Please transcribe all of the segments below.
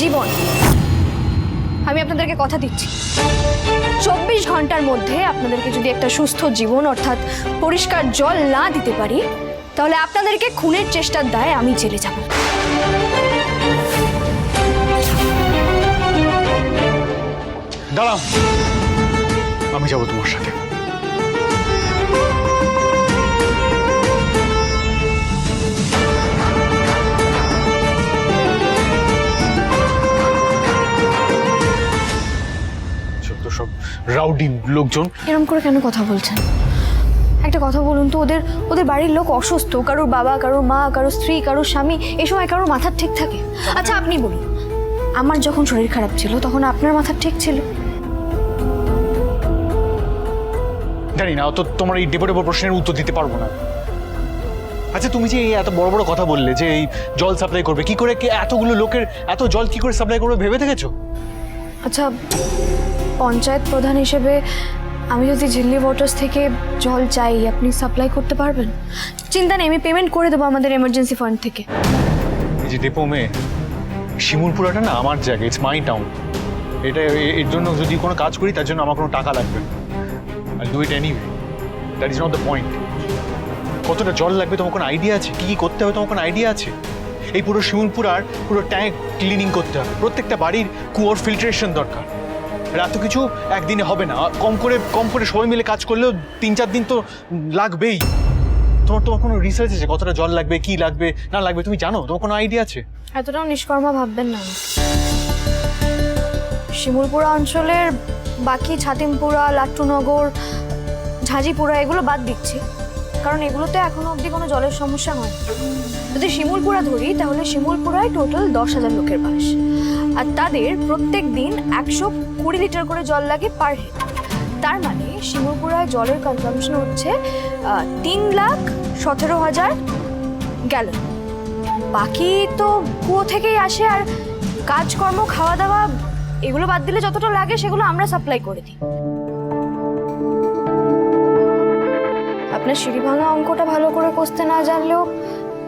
জীবন। আমি আপনাদেরকে কথা দিচ্ছি। চব্বিশ ঘণ্টার মধ্যে আপনাদেরকে যদি একটা সুস্থ জীবন অর্থাৎ পরিষ্কার জল না দিতে পারি, তাহলে আপনাদেরকে খুনের চেষ্টার দায় আমি জেলে যাব। দাঁড়াও। আমি যাব তোমার সাথে। সব রাউডি লোকজন। এরকম করে কেন কথা বলছেন? একটা কথা বলুন তো ওদের ওদের বাড়ির লোক অসুস্থ কারোর বাবা কারোর মা কারোর স্ত্রী কারোর স্বামী এই সময় কারোর মাথার ঠিক থাকে। আচ্ছা আপনি বলুন আমার যখন শরীর খারাপ ছিল তখন আপনার মাথার ঠিক ছিল? জানি না অত তোমার এই ডেপোটেবল প্রশ্নের উত্তর দিতে পারব না। আচ্ছা তুমি যে এই এত বড় বড় কথা বললে যে এই জল সাপ্লাই করবে কি করে কি এতগুলো লোকের এত জল কি করে সাপ্লাই করবে ভেবে দেখেছ? আচ্ছা পঞ্চায়েত প্রধান হিসেবে আমি যদি ঝিল্লি ওয়াটার্স থেকে জল চাই, আপনি সাপ্লাই করতে পারবেন? চিন্তা নেই, আমি পেমেন্ট করে দেবো আমাদের এমার্জেন্সি ফান্ড থেকে। এই যে ডেপো মে, শিমুলপুরাটা না আমার জায়গা ইটস মাই টাউন এটা এর জন্য যদি কোনো কাজ করি, তার জন্য আমার কোনো টাকা লাগবে I do it anyway that is not the point কতটা জল লাগবে তোমার কোনো আইডিয়া আছে? কী কি করতে হবে তোমার কোনো আইডিয়া আছে? এই পুরো শিমুলপুরার পুরো ট্যাঙ্ক ক্লিনিং করতে হবে। প্রত্যেকটা বাড়ির কুয়োর ফিল্ট্রেশন দরকার। আর এত কিছু একদিনে হবে না। কম করে কম করে সবাই মিলে কাজ করলেও তিন চার দিন তো লাগবেই। তোমার তোমার কোনো রিসার্চ আছে? কতটা জল লাগবে, কি লাগবে, না লাগবে? তুমি জানো? তোমার কোনো আইডিয়া আছে? এতটাও নিষ্কর্মা ভাববেন না। শিমুলপুরা অঞ্চলের বাকি ছাতিমপুরা, লাট্টুনগর, ঝাঁঝিপুরা, এগুলো বাদ দিচ্ছি। কারণ এগুলোতে এখনও অবধি কোনো জলের সমস্যা হয় যদি শিমুলপুরা ধরি, তাহলে শিমুলপুরায় টোটাল দশ হাজার লোকের বাস। আর তাদের প্রত্যেক দিন একশো কুড়ি লিটার করে জল লাগে পার হেড। তার মানে শিমুলপুরায় জলের কনজামশন হচ্ছে তিন লাখ সতেরো হাজার গ্যালন বাকি তো কুয়ো থেকেই আসে আর কাজকর্ম খাওয়া দাওয়া এগুলো বাদ দিলে যতটা লাগে সেগুলো আমরা সাপ্লাই করে দিই। আপনার সিঁড়ি ভাঙা অঙ্কটা ভালো করে কষতে না জানলেও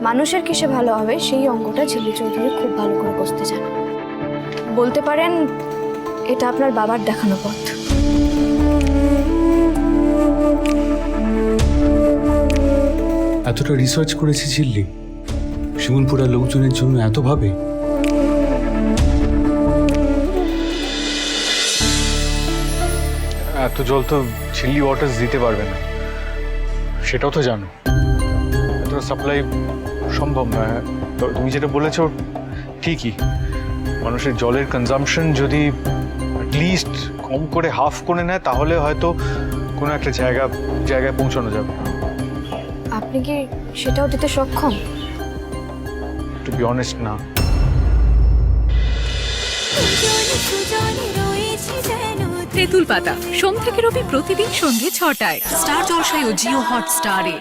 মানুষের কিসে ভালো হবে সেই অঙ্কটা ঝিল্লি চৌধুরী খুব ভালো করে কষতে জানে। বলতে পারেন এটা আপনার বাবার দেখানো পথ। এতটা রিসার্চ করেছি ঝিল্লি শিমুলপুরার লোকজনের জন্য এত ভাবে? এত জল তো ঝিল্লি ওয়াটার্স দিতে পারবে না। সেটাও তো জানো। এতটা সাপ্লাই সম্ভব না। তো তুমি যেটা বলেছ ঠিকই। মানুষের জলের কনজামশন যদি লিস্ট কম করে হাফ করে নেয় তাহলে হয়তো কোনো একটা জায়গা জায়গায় পৌঁছানো যাবে। আপনি কি সেটাও দিতে সক্ষম? টু বি অনেস্ট না। তেঁতুল পাতা সোম থেকে রবি প্রতিদিন সন্ধ্যে ছটায়। স্টার জলসায় ও জিও হটস্টারে।